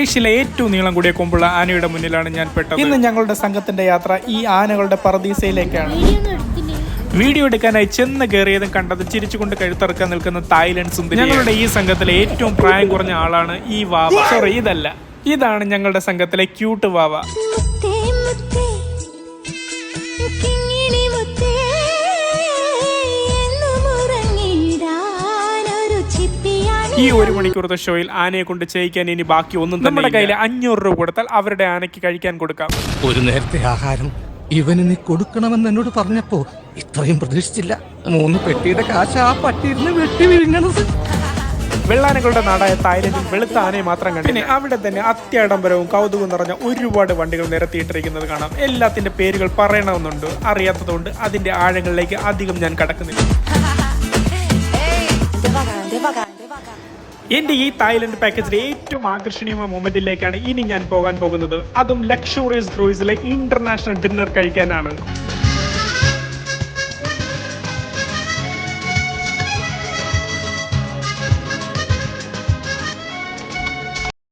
ഏഷ്യയിലെ ഏറ്റവും നീളം കൂടിയ കൊമ്പുള്ള ആനയുടെ മുന്നിലാണ് ഞാൻ പെട്ടത്. ഇന്ന് ഞങ്ങളുടെ സംഘത്തിന്റെ യാത്ര ഈ ആനകളുടെ പറദീസയിലേക്കാണ് വീഡിയോ എടുക്കാനായി ചെന്ന് കയറിയതും കണ്ടത് ചിരിച്ചുകൊണ്ട് കഴുത്തിറക്കാൻ നിൽക്കുന്ന തായ്ലൻഡ് സുന്ദരി ഞങ്ങളുടെ ഈ സംഘത്തിലെ ഏറ്റവും പ്രായം കുറഞ്ഞ ആളാണ് ഈ വാവ. സോറി ഇതല്ല. ഇതാണ് ഞങ്ങളുടെ സംഘത്തിലെ ക്യൂട്ട് വാവ. ഈ ഒരു മണിക്കൂറത്തെ ഷോയിൽ ആനയെ കൊണ്ട് ചെയ്യിക്കാൻ ഇനി ബാക്കി ഒന്നും നമ്മുടെ കയ്യിൽ അഞ്ഞൂറ് രൂപ കൊടുത്താൽ അവരുടെ ആനയ്ക്ക് കഴിക്കാൻ കൊടുക്കാം ഒരു നേരത്തെ ആഹാരം ഇവന് നീ കൊടുക്കണമെന്ന് എന്നോട് പറഞ്ഞപ്പോ ഇത്രയും പ്രതീക്ഷിച്ചില്ല മൂന്ന് പെട്ടിയുടെ കാശ് ആ പട്ടിയിരുന്ന് വെട്ടി വിഴുങ്ങണത് വെള്ളാനകളുടെ നാടായ തായ്ലൻഡിൽ വെളുത്ത ആനയെ മാത്രം കണ്ടു പിന്നെ അവിടെ തന്നെ അത്യാഡംബരവും കൗതുകവും നിറഞ്ഞ ഒരുപാട് വണ്ടികൾ നിരത്തിയിട്ടിരിക്കുന്നത് കാണാം എല്ലാത്തിന്റെ പേരുകൾ പറയണമെന്നുണ്ട് അറിയാത്തതുകൊണ്ട് അതിന്റെ ആഴങ്ങളിലേക്ക് അധികം ഞാൻ കടക്കുന്നില്ല എന്റെ ഈ തായ്ലൻഡ് പാക്കേജിലെ ഏറ്റവും ആകർഷണീയമായ മൊമെന്റിലേക്കാണ് ഇനി ഞാൻ പോകാൻ പോകുന്നത്. അതും ലക്ഷറിയസ് ക്രൂയിസിലെ ഇന്റർനാഷണൽ ഡിന്നർ കഴിക്കാനാണ്.